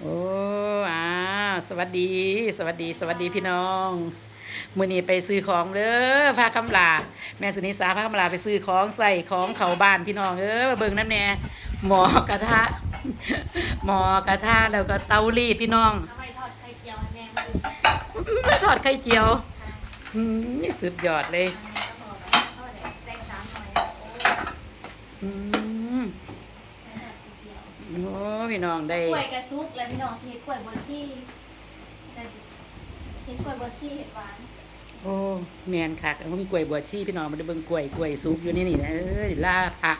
โอ้อ้าวสวัสดี สวัสดี สวัสดีพี่น้องมื้อนี้ไปซื้อของเด้อพาคำลา แม่สุนิสาพาคำลาไปซื้อของใส่ของเขาบ้านพี่น้องเออมาเบิ่งน้ำแน่หมอกระทะ หมอกระทะแล้วก็เตารีดพี่น้องเอาไปทอดไข่เจียวให้แม่ดูมาทอดไข่เจียวค่สุดยอดเลย อืมทอดไข่เจียว โอ้ พี่น้องได้กล้วยกระซุกแล้วพี่น้องสิเฮ็ดกล้วยบดชีแต่สิเฮ็ดกล้วยบดชีเห็ดหวานโอ้แมนค่ะเขามีกล้วยบวชชีพี่น้องมาได้เบิ่งกล้วยกล้วยสุกอยู่นี่นี่นะเอ้ยลาพระ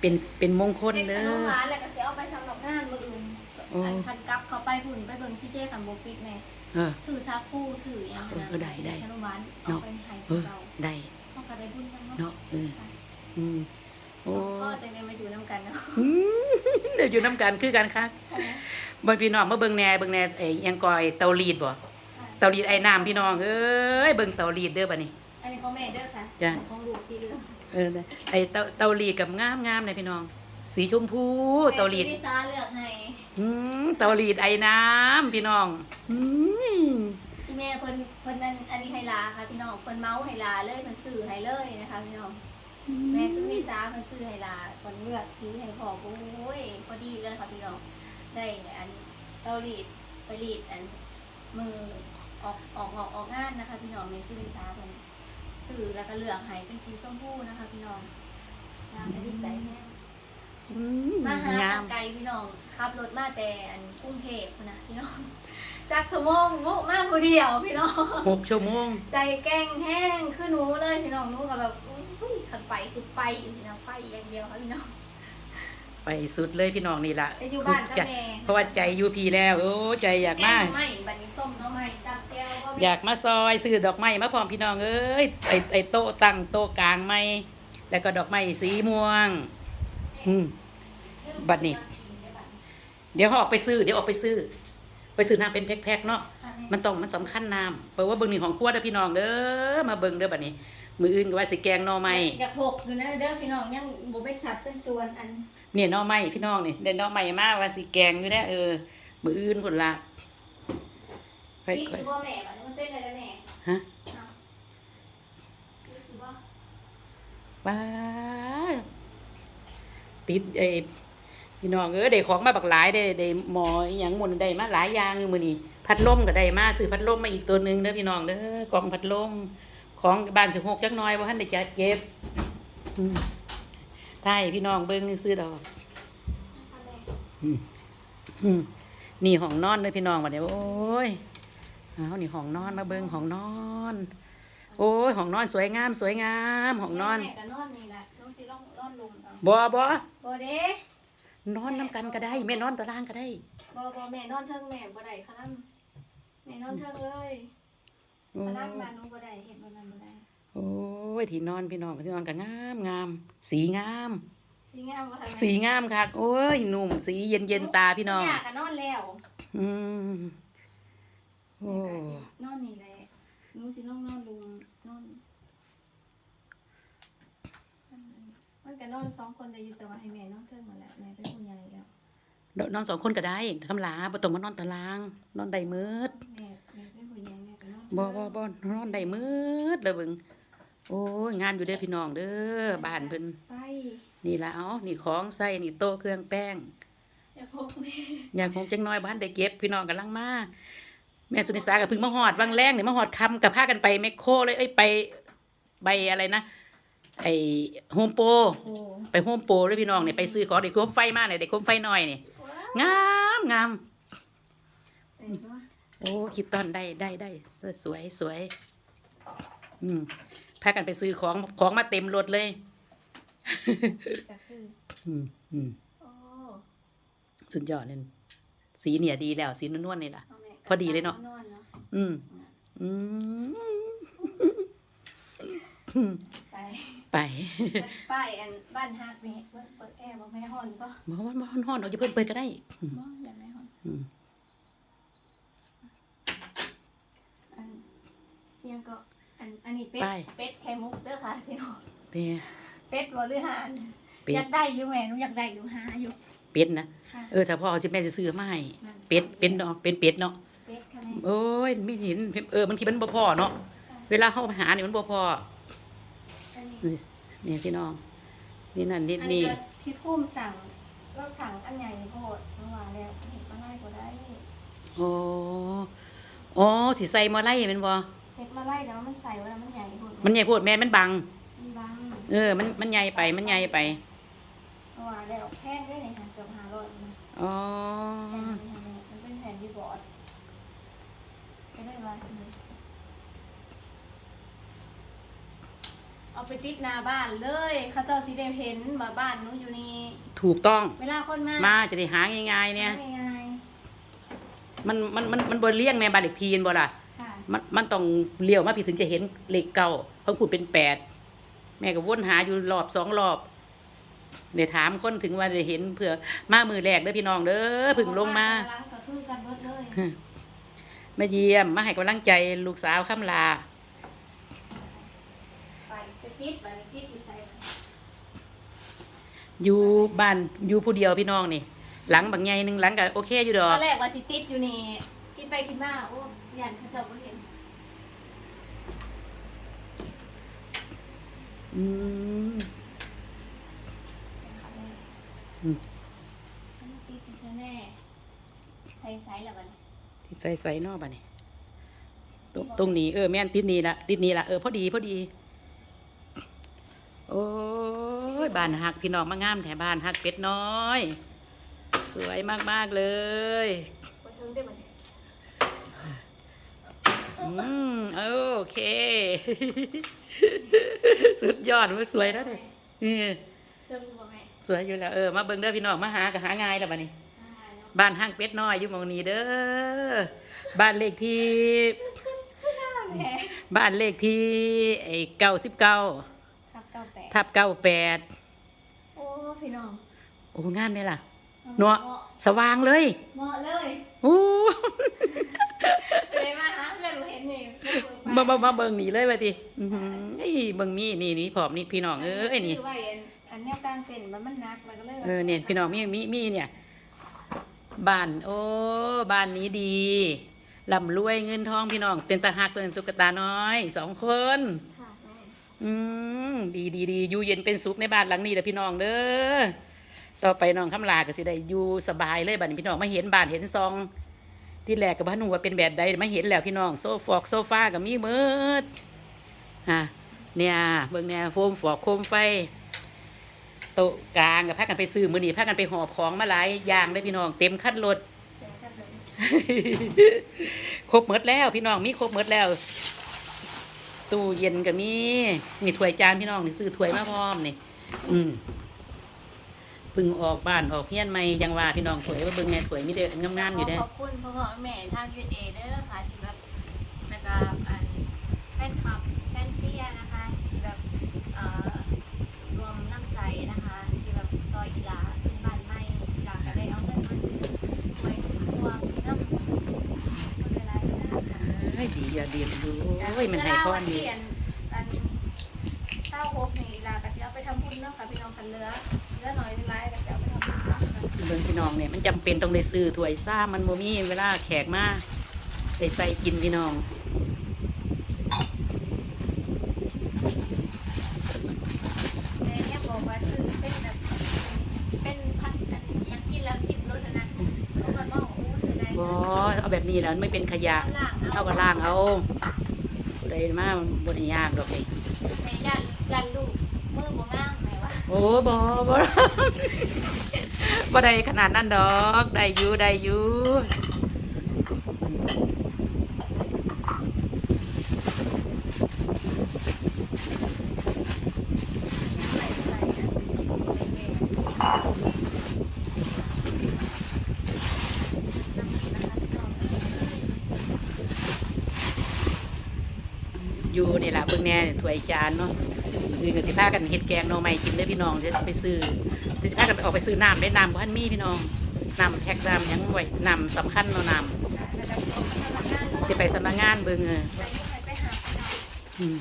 เป็นเป็นมงคลเป็นขเด้นมอหวานแล้วก็สิเอาไปสำหรับงานมื้ออื่นโอ้ อันพันกลับเขาไปหุ่นไปเบิ่งซีเจขันโบปิดแม่เออ สื่อซาคูถืออย่างนั้นเออได้ได้ขนมหวานเนาะเอาไปให้เออเราได้ เขาก็ได้บุญกันเนาะเนาะเอออืมส โอ้องพ่อจะเนี่ยมาอยู่น้ำกันเนาะอืมเดี๋ยวอยู่น้ำกันคือกันค่ะบ่พี่น้องมาเบิ่งแหน่เบิ่งแหน่ไอ้หยังกอยเตารีดบ่เตารีดไอ้น้ำพี่น้องเอ้ยเบิ่งเตารีดเด้อบัดนี้ อันนี้ของแม่เด้อค่ะจ้ะของลูกสีเหลืองเออไอ้เตาเตารีดกับงามงามเลยพี่น้อง สีชมพูเตารีดแม่ซื้อลิซ่าเลือกให้อืมเตารีดไอ้น้ำพี่น้องอืมพี่แม่เพิ่นเพิ่นนั่นอันนี้ไฮลาค่ะพี่น้องเพิ่นเมาส์ไฮลาเลยเพิ่นซื้อให้เลยนะคะพี่น้อง แม่ซื้อลิซ่าเพิ่นซื้อไฮลาเพิ่นเลือกซื้อให้พ่อโอ้ยพอดีเลยค่ะพี่น้องได้อันเตารีดไปรีดอันมือออกออกออกออกงานนะคะ พี่น้องแม่ซื้อลิซ่าเพิ่นซื้อแล้วก็เลือกให้เป็นสีชมพูนะคะ พี่น้องงามและดีใจแม่อืมมาหางาตามไกลพี่น้องขับรถมาแต่อันกรุงเทพฯนะพี่น้องจากสมองมุมาผู้เดียวพี่น้องหกชั่วโมงใจแกล้งแห้งคือหนูเลยพี่น้องหนูกับแบบ อุ้ยขันไปคือไปพี่น้องไปอย่างเดียวค่ะพี่น้อง ไปสุดเลยพี่น้องนี่ล่ะแต่อยู่บ้านกับใจแม่ เพราะว่าใจอยูพีแล้ว โอ้ใจอยากแกล้มา งไม่บัดนี้ต้มน้ำไม่ตำแก้วก็มีอยากมาซอยซื้อดอกไม้มาพร้อมพี่น้องเอ้ยไอไอโต๊ะตั้งโต๊ะกลางไม้แล้วก็ดอกไม้สีม่วง อืม บัดนี้ เดี๋ยวเขาออกไปซื้อเดี๋ยวออกไปซื้อ ไปซื้อน้ำเป็นแพ็คๆเนาะ มันต้องมันสำคัญน้ำเพราะว่าเบิ่งนี่ของครัวเด้อพี่น้องเด้อมาเบิ่งเด้อบัดนี้ มืออื่นก็ว่าสิแกงหน่อไม้อยากหกอยู่นะเด้อพี่น้องยังบ่เป็นสัตว์เป็นส่วนอันเนี่ยหน่อไม้พี่น้องนี่เด่นหน่อไม้มาว่าสิแกงอยู่แน่เออ มืออื่นพุ่นละค่นี่อคืยอว่าแม่บัดนี้มันเป็นอะไรแม่ๆฮะนี่คือว่าว้าติดไอ้พี่น้องเออได้ของมาบักหลายได้ได้หมออหย่างหมุนได้มาหลายอย่างอยู่มื้อนี้พัดลมก็ได้มาซื้อพัดลมมาอีกตัวหนึงเด้อพี่น้องเด้อกล่องพัดลม ของบ้านสิหกจักหน้อยบ่ทันได้จัดเก็บอืมใช่พี่น้องเบิ่งซื้อดอกทำแม่อืมอืมนี่ห้องนอนเลยพี่น้องบัดนี้โอ้ยเอานี่ห้องนอนมาเบิ่งห้องนอน โอ้ยห้องนอนสวยงาม สวยงามห้องนอนแม่ก็นอนนี่แหละน้องสิร้องร้อนลุมเอาบ่บ่บ่เด้นอนน้ำกันก็ได้แม่นอนตารางก็ได้บ่บ่แม่นอนเทิงแม่บ่ได้คะนํแม่นอนเทิงเลย โอ้คะนํบ้านหนูบ่ได้เฮ็ดบ่นั้นบ่ได้โอ้ยที่นอนพี่น้องที่นอนก็งามงามสีงามสิงามบ่คะแม่สีงามคักโอ้ยหนุ่มสีเย็นเย็นๆตาพี่น้องอยากก็นอนแล้ว อืมโอ้นอนนี่แหละหนูสินอนนอนลุมนอนมันก็นอนสองคนได้อยู่แต่ว่าให้แม่นอนเทิงนั่นแหละแม่เป็นผู้ใหญ่แล้วนอนสองคนก็ได้คำลาบ่ต้องมานอนตาราง นอนได้มืดแบ่บ่บ่นอนได้มืดเลยเบิ่งโอ้ยงานอยู่เด้อพี่น้องเด้อบ้านเพิ่นไปนี่ละเอานี่ของใส่นี่โต๊ะเครื่องแป้ง อย่าพกแม่อยากคงจังน้อยบ้านได้เก็บพี่น้องกำลังมาแม่สุนิสากับพึ่งมาหอดวังแรงเนี่ยมาหอดคำกับพากันไปแมคโครเลยเอ้ยไปไปอะไรนะไอโฮมโปรโอ้ไปโฮมโปรเลยพี่น้องเนี่ยไปซื้อของเด็กโคมไฟมาเนี่ยเด็กโคมไฟหน่อยนี่ว้าวงามงามเอ้ยว่าโอ้คิดตอนได้ได้ได้สวยสวยอืมพากันไปซื้อของของมาเต็มรถเลยก็คืออืมอืมโอ้สุดยอดเลยสีเนี่ยดีแล้ว สีนวลๆนี่ล่ะเอาแม่พอดีเลยเนาะนอนเนาะอืม อืมไปไปป้ายอันบ้านฮักนี่เปิดเปิดแอร์บ่แม่ฮ้อนป่ะบ่ว่าบ่ฮ้อนๆเอาอย่าเพิ่นเปิดก็ได้อืมบ่อย่าแม่ฮ้อน อืม อัน ยังก็อันอันนี้เป็ด ไป เป็ดไข่มุกเด้อค่ะพี่น้องแต่เป็ดบ่หรือห่านเป็ด อยากได้อยู่แม่หนูอยากได้อยู่หาอยู่เป็ดนะค่ะเออถ้าพ่อเอาสิแม่สิซื้อมาให้นั่นเป็ดเป็นเนาะเป็นเป็ดเนาะเป็ดค่ะแม่โอ้ยไม่เห็นเออบางทีมันบ่พอเนาะเวลาเข้าไปหานี่มันบ่พออันนี้นี่นี่พี่น้อง นี่นั่นนี่อันนี้นี่ก็พี่พุ่มสั่งเราสั่งอันใหญ่โพดเมื่อวานแล้วเห็ดมาไล่ก็ได้ โอ้โอ้สิใส่มาไล่แมันบ่ เห็ดมาไล่แต่ว่ามันใส่ไว้แล้วมันใหญ่โพดมันใหญ่โพดแม่นมันบัง มันบางเออ มันมันใหญ่ไปมันใหญ่ไปเมื่อวานแล้วแค่ได้เลยค่ะเกือบห้าร้อยนะอ๋อ แผ่นนี้ค่ะแม่มันเป็นแผ่นที่บอร์ดก็ได้มาเอาไปติดหน้าบ้านเลยเขาเจ้าสิได้เห็นมาบ้านหนู้อยู่นี่ถูกต้อง เวลาคนมามาจะได้หาง่ายๆเนี่ย ง่ายมันมันมันมันบ่เลี้ยงในบ้านเลขที่เห็นบ่ล่ะๆค่ะ มันมันต้องเลี้ยวมาพี่ถึงจะเห็นเลขเก่าเพิ่งพูดเป็นแปดแม่ก็วนหาอยู่รอบสองรอบเดี๋ยวถามคนถึงว่าได้เห็นเผื่อมามือแรกเด้อพี่น้องเด้อเพึ่งลงมาล้างก็คือกันเบิดเลยมาเยี่ยมมาให้กำลังใจลูกสาวคำลาไปไปติดไปติดอยู่ใส่อยู่บ้านอยู่ผู้เดียวพี่น้องนี่ หลังบางใหญ่หนึงหลังก็โอเคอยู่ดตออกนแรกว่าสิติดอยู่นี่คิดไปคิดมาโอ้ยันเขาเจ้าบ่เห็น อืมอืมอันนี้ติดอยู่แน่ใส่ใส่แล้วบัดนี้ที่ใส่ใส่นอกบ้านี่ตรงตรงนี้เออแม่นติดนี้ละติดนี้ละเออพอดีพอดี โอ้ยบ้านหักพี่น้องมางามแถบ้านหักเป็ดน้อย สวยมากๆเลยบ่ถึงได้บัดนี้อืมโอเค สุดยอดมันสวยแล้วเนี่ยนี่เซิงบ่แม่สวยอยู่แล้วเออมาเบิ่งเด้อพี่น้องมาหาก็หาง่ายแล้วบ้านี้อ่าเนาะบ้านห้างเป็ดน้อยอยู่หมองนี้เด้อบ้านเลขที่แหมบ้านเลขที่ไอ้เก้าสิบเก้าครับเก้าแปดทับเก้าแปดโอ้พี่น้องโอ้งามเลยล่ะเนาะสว่างเลยเหมาะเลย โอ้ เลยมาหาเพื่อนหนูเห็นนี่ มามามาเบิ่งนี่เลยว่าติอื้อหือไอ้เบิ่งมีนี่นี่พร้อมนี่พี่น้องเอ้ยนี่ คือไว้อันอันแนวกลางเต็นท์มันมันหนักมันก็เลยเออเนี่ยพี่น้องมีมีมีเนี่ยบ้านโอ้บ้านนี้ดีร่ำรวยเงินทองพี่น้องเต็นตาหักเป็นตุ๊กตาน้อยสองคน ค่ะแม่อืมดีดีดีอยู่เย็นเป็นสุขในบ้านหลังนี้เด้อพี่น้องเด้อต่อไปน้องคำลาก็สิได้อยู่สบายเลยบัดนี้พี่น้องมาเห็นบ้านเห็นซอง ที่แรกกับบ้านหนูว่าเป็นแบบใดมาเห็นแล้วพี่น้องโซฟอกโซฟาก็มีมืดฮะเนี่ยเบิ่งเนี่ยโฟมฟอกโคมไฟโต๊ะกลางกับพากันไปซื้อมือนี่พากันไปหอบของมาหลายอย่างเลยพี่น้อง เต็มคันรถเดี๋ยวกันเลยครบหมดแล้วพี่น้องมีครบหมดแล้ว ตู้เย็นก็มีนี่ถ้วยจานพี่น้องนี่ซื้อถ้วยมาพร้อมนี่ อืม เพึ่งออกบ้านออกเพี้ยนใหม่ยังว่าพี่น้องถ้วยว่าเบิ่งไงถ้วยมีเด้องามๆอยู่เด้ขอบคุณพ่อพ่อแม่ทางยูเอเด้อค่ะที่แบบแล้วก็อันแฟนคลับแฟนเซียนะคะที่แบบเอ่อรวมน้ำใจนะคะ ที่แบบซอยอีหลาเป็นบ้านใหม่อีหลาก็ได้เอาเงินมาซื้อไว้พวงน้ำคนหลายๆนะคะเฮ้ยดีอย่าดีดูโอ้ยมันให้พรดีเปลี่ยนอันเต้าโฮกนี่ ไปทำบุญเนาะค่ะพี่น้องคันเรือเรือน้อยหลายก็จะเอาไปทำบุญเนาะค่ะเบิ่งพี่น้องเนี่ยมันจำเป็นต้องได้ซื้อถ้วยซ่ามันบ่มีเวลาแขกมาได้ใส่กินพี่น้องแม่เนี่ยบอกว่าซื้อเป็นแบบเป็นพันอันอยากกินแล้วทิมรถนะเพราะมันว่าโอ้เสียดายบ่เอาแบบนี้แล้วมันไม่เป็นขยะเอาล่างเอาก็ล่างเอาผู้ใดมาบ่ได้ยากดอกนี่ แม่ยันยันลูก มือบ่งามไหมวะโอ้บ่บ่บ่ได้ขนาดนั้นดอกได้อยู่ได้อยู่ยังใส่ใส่อันนี้แก่นะคะพี่น้องอยู่นี่ล่ะเบิ่งแน่ถ้วยจานเนาะ อื่นก็สิพากันเฮ็ดแกงหน่อไม้กินเด้อพี่น้องเดี๋ยวสิไปซื้อเดี๋ยวสิพากันไปออกไปซื้อน้ำได้น้ำบ่ทันมีพี่น้องน้ำแพ็คน้ำหยังไว้น้ำสำคัญเนาะน้ำสิไปสำนักงานเบิ่งเอออืม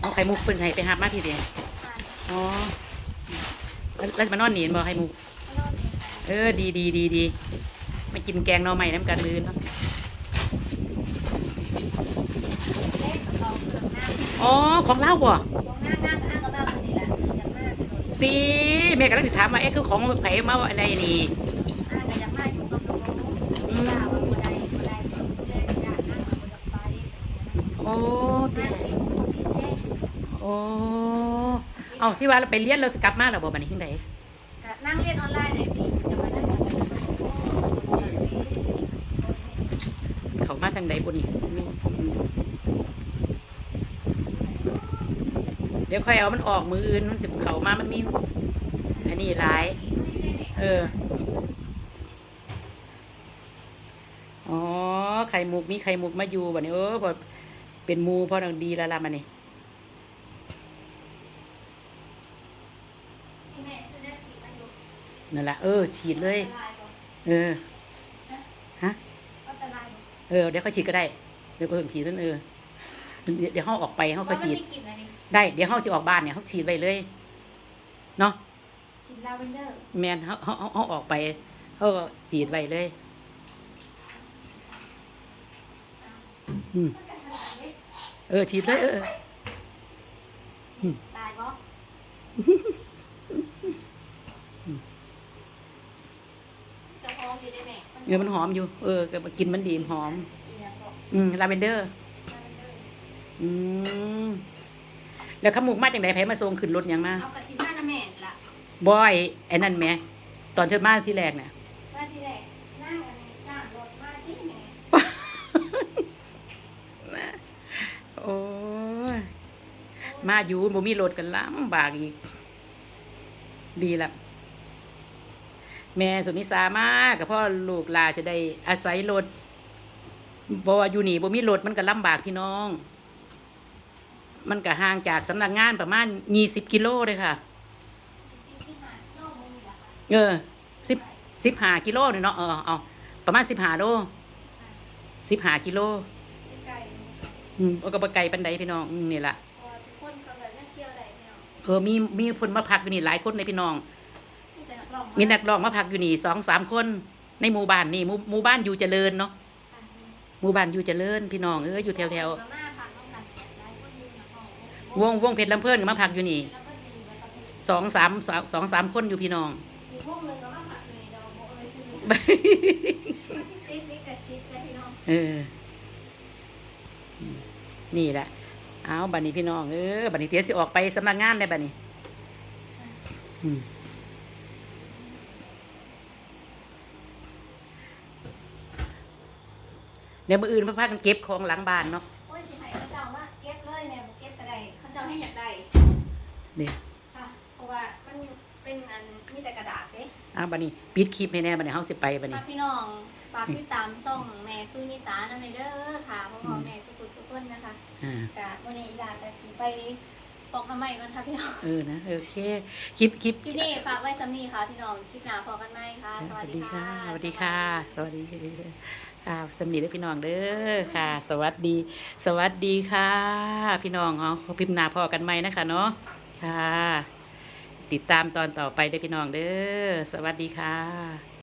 เอาไข่มุกเพิ่นให้ไปหามาพี่เด้อ๋อแล้วแล้วจะมานอนหนีนบ่ไข่มุก เออ ดีดีดีดีม่กินแกงหน่อไม้น้ำกันมือเนาะ เล็กกับเราเครื่องหน้า อ๋อของเล่าบ่ของหน้าหน้าหน้าก็แบบนี้แหละอย่างมากเลยตีแม่กำลังสิถามว่าเอ๊ะคือของไผมาว่าอะไรนี่หน้าก็อย่างมากอยู่กับลูกยาว่าบ่ได้บ่ได้เล่นยาหน้าก็บ่ไปโอ้หน้าตีก็กินแค่โอ้เอาที่ว่าเราไปเรียนเราจะกลับมาแล้วบ่บัดนี้ที่ไหนนั่งเรียนออนไลน์ได้ปีจะมานั่งเขามาทางใดบ่นี่ เดี๋ยวค่อยเอามันออกมืออื่นมันสิเขามามันมีอันนี้หลาย เออ อ๋อ ไข่มุกมีไข่มุกมาอยู่บัดนี้เออพอเป็นหมูพอนังดีแล้วล่ะมันนี่แม่ซื้อได้ฉีดมาอยู่นั่นล่ะเออ ฉีดเลยละลายบ่เออ ฮะก็ละลายบ่เออ เดี๋ยวเขาฉีดก็ได้ เดี๋ยวเพิ่มฉีดนั่นเออ เดี๋ยวเดี๋ยวเขาออกไปเขาก็ฉีดว่ามันไม่กลิ่นอะไร ได้เดี๋ยวเขาจะออกบ้านเนี่ยเขาฉีดไปเลยเนาะกลิ่นลาเวนเดอร์แมนเขาเขาเขาเขาออกไปเขาก็ฉีดไปเลยอืมมันก็สลายเว้ยเออฉีดเลยเออตายบ่จะพองอยู่ได้แม่เออมันหอมอยู่ เออก็กินมันดีมันหอมอีเนี่ยบอกอืมลาเวนเดอร์ลาเวนเดอร์อืม แล้วขมุกมาจากไหนไผมาส่งขึ้นรถหยังมาเอากระชิบ้านนะแม่ละบอยไอ้นั่นแหม่ตอนเธอมาที่แรกน่ะ ว่าที่แรกนั่งอันนี้จ้างรถมาที่แม่โอ้ยมาอยู่บ่มีรถกันลำบากอีก ดีละแม่สุนิสามากับพ่อลูกหลาจะได้อาศัยรถบ่ว่าอยู่นี่บ่มีรถมันก็ลำบากพี่น้อง มันก็ห่างจากสำนักงานประมาณ20กิโลเลยค่ะที่ที่หาโลกมือละค่ะ เออสิบสิบห้ากิโลเนี่ยเนาะเออเอาประมาณสิบห้าโลสิบห้ากิโลไกลอืมเอาก็บไกลปันใดพี่น้องอืมนี่แหละพอทุกคนก็แบบนั่งเที่ยวได้เนาะเออมีมีคนมาพักอยู่นี่หลายคนเลยพี่น้องมีแต่นักร้อง มีนักร้องมาพักอยู่นี่สองสามคน ในหมู่บ้านนี่หมู่หมู่บ้านอยู่เจริญเนาะหมู่บ้านอยู่เจริญพี่น้องเอออยู่แถวแถว วงวงเพชรลำเพิ่นก็มาพักอยู่นี่แล้วก็มีแบบว่าสองสามสามสองสามคนอยู่พี่น้องมีพวกนึงก็มาผ่านเลยเราบอกเอ้ยชื่อมาที่ติ๊กนี่กับชิปนะพี่น้องเอออืมนี่แหละ เอาบัดนี้พี่น้องเออบัดนี้เตียสิออกไปสำนักงานได้บัดนี้อืมเดี๋ยวมืออื่นมาพากันเก็บของหลังบ้านเนาะ ให้อยากได้เนี่ยค่ะ เพราะว่ามันเป็นอันมีแต่กระดาษเด้เอาบัดนี้ปิดคลิปให้แน่บัดนี้เฮาสิไปบัดนี้ ฝากพี่น้องฝากติดตามช่องแม่ซูนิสานั่นเลยเด้อค่ะพ่อพ่อแม่สุขุสุขคนนะคะอ่า กะวันนี้อยากจะสิไปปอกทำไมก่อนค่ะพี่น้องเออนะโอเค คลิปคลิปคลิปนี้ฝากไว้สำนีค่ะพี่น้องคลิปหน้าพอกันไหมค่ะสสวัวัสสดีดีค่ะค่ะ สวัสดีค่ะ สวัสดีค่ะ สำนีด้อพี่น้องเด้อค่ะ สวัสดี สวัสดีค่ะ พี่น้องเนาะพิมพ์นาพอกันไหมนะคะเนาะค่ะ ติดตามตอนต่อไปได้พี่น้องเด้อสวัสดีค่ะ